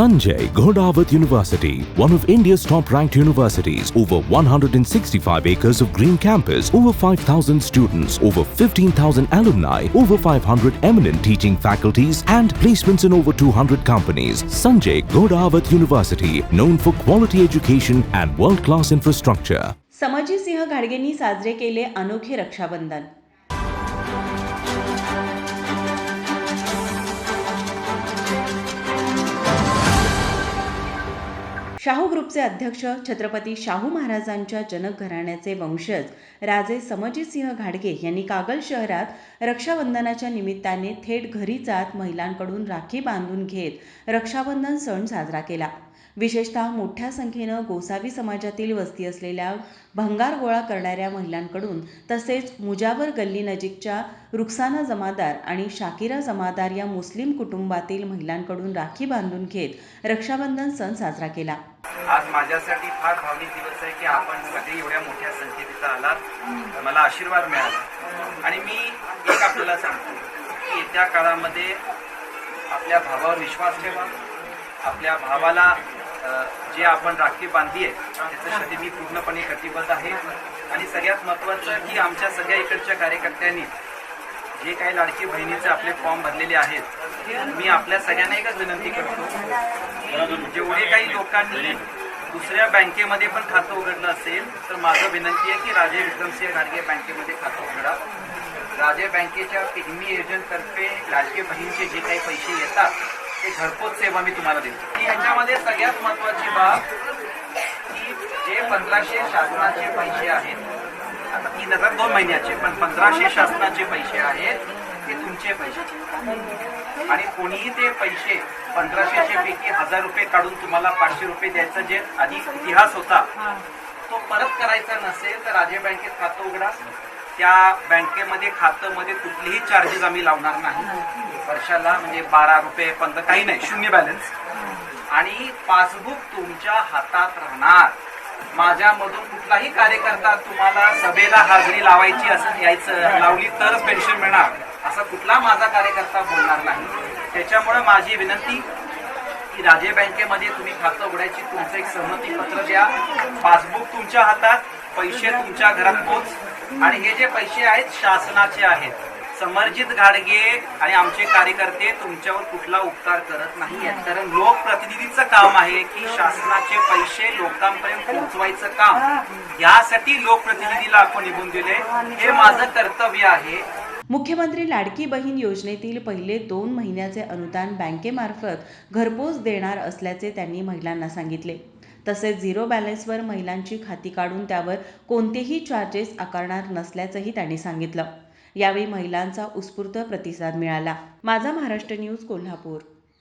Sanjay Ghodawat University, one of India's top ranked universities, over 165 acres of green campus, over 5,000 students, over 15,000 alumni, over 500 eminent teaching faculties, and placements in over 200 companies. Sanjay Ghodawat University, known for quality education and world class infrastructure. समजी सिंह घाडगेंनी साजरे केले अनोखे रक्षाबंधन शाहू ग्रुपचे अध्यक्ष छत्रपती शाहू महाराजांच्या जनक घराण्याचे वंशज राजे समजितसिंह घाडगे यांनी कागल शहरात रक्षाबंधनाच्या निमित्ताने थेट घरी जात महिलांकडून राखी बांधून घेत रक्षाबंधन सण साजरा केला. विशेषतः मोठ्या संख्येनं गोसावी समाजातील वस्ती असलेल्या भंगार गोळा करणाऱ्या महिलांकडून तसेच मुजावर गल्ली नजीकच्या जमादार आणि शाकिरा जमादार या मुस्लिम कुटुंबातील महिलांकडून राखी बांधून घेत रक्षाबंधन सण साजरा केला. आज माझ्यासाठी फार भावनिक दिवस आहे की आपण सगळे एवढ्या मोठ्या संख्येत इथं आलात मला आशीर्वाद मिळाला. आणि मी एक आपल्याला सांगतो की येत्या काळामध्ये आपल्या भावावर विश्वास ठेवा. आपल्या भावाला जे आपण राखी बांधली आहे त्याच्यासाठी मी पूर्णपणे कटिबद्ध आहे. आणि सगळ्यात महत्त्वाचं की आमच्या सगळ्या इकडच्या कार्यकर्त्यांनी जे काही लाडकी बहिणीचे आपले फॉर्म भरलेले आहेत मी आपल्या सगळ्यांना एकच विनंती करतो. जेवढे काही लोकांनी दुसऱ्या बँकेमध्ये पण खातं उघडलं असेल तर माझं विनंती आहे की राजे विक्रमसिंह घाडगे बँकेमध्ये खातं उघडा. राजे बँकेच्या पिग्मी एजंटतर्फे लाडके बहिणीचे जे काही पैसे येतात ते घरपोच सेवा मी तुम्हाला देतो. की याच्यामध्ये सगळ्यात महत्वाची बाब की जे पंधराशे शासनाचे पैसे आहेत आता तीन हजार दोन महिन्याचे पण पंधराशे शासनाचे पैसे आहेत तुमचे पैसे? आणि कोणीही ते पैसे पंधराशेचे पैकी हजार रुपये काढून तुम्हाला पाचशे रुपये द्यायचा जे आधी इतिहास होता तो परत करायचा नसेल तर राजे बँकेत खातं उघडा त्या बँकेमध्ये खातं मध्ये कुठलेही चार्जेस आम्ही लावणार नाही. वर्षाला म्हणजे बारा रुपये पंधरा काही नाही शून्य बॅलन्स आणि पासबुक तुमच्या हातात राहणार. माझ्यामधून कुठलाही कार्यकर्ता तुम्हाला सभेला हाजरी लावायची असं यायचं लावली तरच पेन्शन मिळणार. असा कुठला माझा कार्यकर्ता बोलणार नाही. त्याच्यामुळे माझी विनंती की राजे बँकेमध्ये तुम्ही खातं उघडायची तुमचं एक सहमती पत्र द्या. पासबुक तुमच्या हातात पैसे तुमच्या घरात पोच. आणि हे जे पैसे आहेत शासनाचे आहेत. समर्जित घाडगे आणि आमचे कार्यकर्ते तुमच्यावर कुठला उपकार करत नाही आहेत. कारण लोकप्रतिनिधीचं काम आहे की शासनाचे पैसे लोकांपर्यंत पोहोचवायचं काम. यासाठी लोकप्रतिनिधीला आपण निघून दिले हे माझं कर्तव्य आहे. मुख्यमंत्री लाडकी बहीण योजनेतील पहिले दोन महिन्याचे अनुदान बँकेमार्फत घरपोच देणार असल्याचे त्यांनी महिलांना सांगितले. तसेच झिरो बॅलन्सवर महिलांची खाती काढून त्यावर कोणतेही चार्जेस आकारणार नसल्याचंही त्यांनी सांगितलं. यावेळी महिलांचा उत्स्फूर्त प्रतिसाद मिळाला. माझा महाराष्ट्र न्यूज कोल्हापूर.